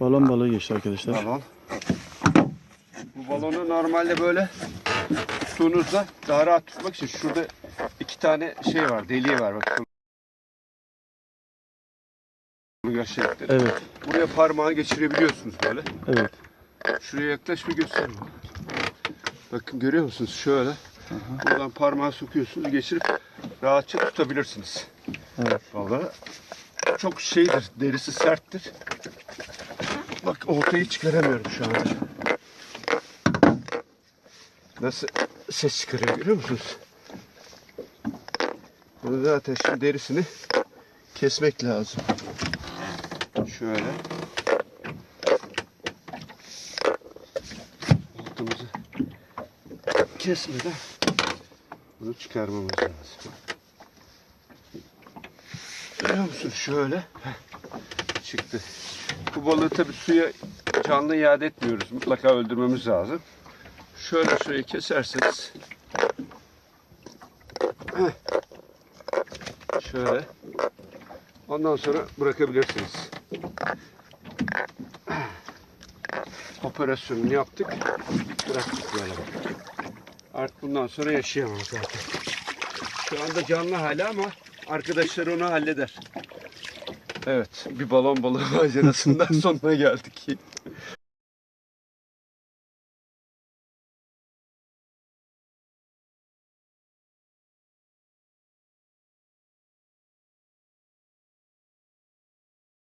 Balon balığı geçti arkadaşlar. Balon. Bu balonu normalde böyle tuttuğunuzda daha rahat tutmak için şurada iki tane şey var, deliği var. Bak. Gösterecekler. Evet. Buraya parmağı geçirebiliyorsunuz böyle. Evet. Şuraya yaklaş bir göster. Bakın görüyor musunuz? Şöyle. Buradan parmağı sokuyorsunuz, geçirip rahatça tutabilirsiniz. Evet. Vallahi çok şeydir, derisi serttir. Bak oltayı çıkaramıyorum şu anda. Nasıl ses çıkarıyor görüyor musunuz? Bunu zaten şimdi derisini kesmek lazım. Şöyle. Oltamızı kesmeden bunu çıkarmamız lazım. Görüyor musun? Şöyle. Heh, Çıktı. Bu balığı tabi suya canlı iade etmiyoruz. Mutlaka öldürmemiz lazım. Şöyle şurayı keserseniz. Şöyle. Ondan sonra bırakabilirsiniz. Operasyonunu yaptık. Bıraktık böyle. Artık bundan sonra yaşayamam zaten. Şu anda canlı hala ama arkadaşlar onu halleder. Evet, bir balon balığı macerasından sonuna geldik.